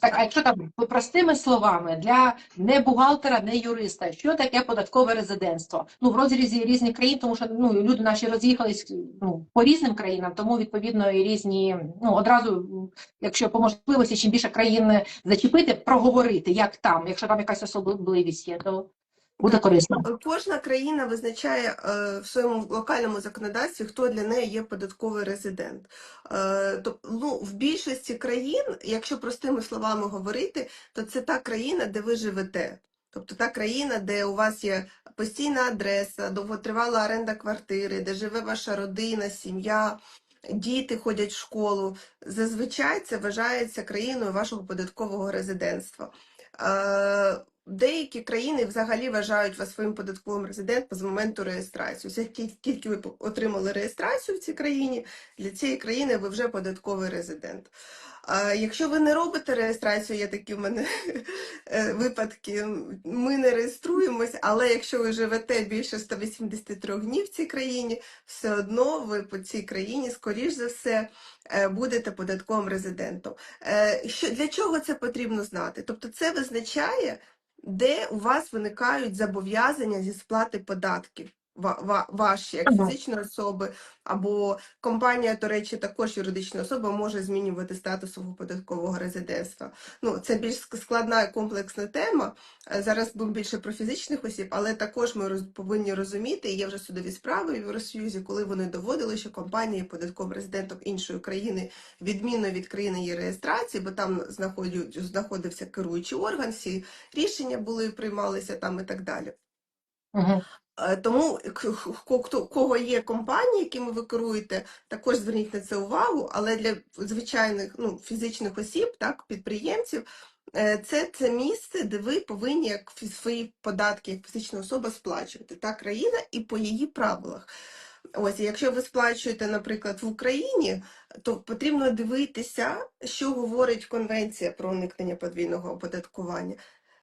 Так, а якщо там простими словами для не бухгалтера, не юриста, що таке податкове резидентство? Ну в розрізі різних країн, тому що ну люди наші роз'їхались ну по різним країнам, тому відповідно і різні. Ну одразу, якщо по можливості, чим більше країн зачепити, проговорити, як там, якщо там якась особливість є, то буде корисно. Кожна країна визначає е, в своєму локальному законодавстві, хто для неї є податковий резидент. Е, ну, в більшості країн, якщо простими словами говорити, то це та країна, де ви живете. Тобто та країна, де у вас є постійна адреса, довготривала оренда квартири, де живе ваша родина, сім'я, діти ходять в школу. Зазвичай це вважається країною вашого податкового резидентства. Деякі країни взагалі вважають вас своїм податковим резидентом з моменту реєстрації. Як тільки ви отримали реєстрацію в цій країні, для цієї країни ви вже податковий резидент. А якщо ви не робите реєстрацію, є такі в мене е, випадки, ми не реєструємось, але якщо ви живете більше 183 днів в цій країні, все одно ви по цій країні, скоріш за все, е, будете податковим резидентом. Е, для чого це потрібно знати? Тобто це визначає, де у вас виникають зобов'язання зі сплати податків. Ва- ва- Ваші як Ага. фізичної особи, або компанія, до речі, також юридична особа може змінювати статус свого податкового резидентства. Ну, це більш складна і комплексна тема. Е, Зараз будемо більше про фізичних осіб, але також ми роз- повинні розуміти, і є вже судові справи в Євросоюзі, коли вони доводили, що компанія є податковим резидентом іншої країни, відмінно від країни її реєстрації, бо там знаходю- знаходився керуючий орган, всі рішення були приймалися там і так далі. Угу. Е, Тому хто кого є компанії, якими ви керуєте, також зверніть на це увагу. Але для звичайних ну, фізичних осіб, так, підприємців, е, це, це місце, де ви повинні як свої податки як фізична особа сплачувати. Та країна і по її правилах. Ось, якщо ви сплачуєте, наприклад, в Україні, то потрібно дивитися, що говорить Конвенція про уникнення подвійного оподаткування.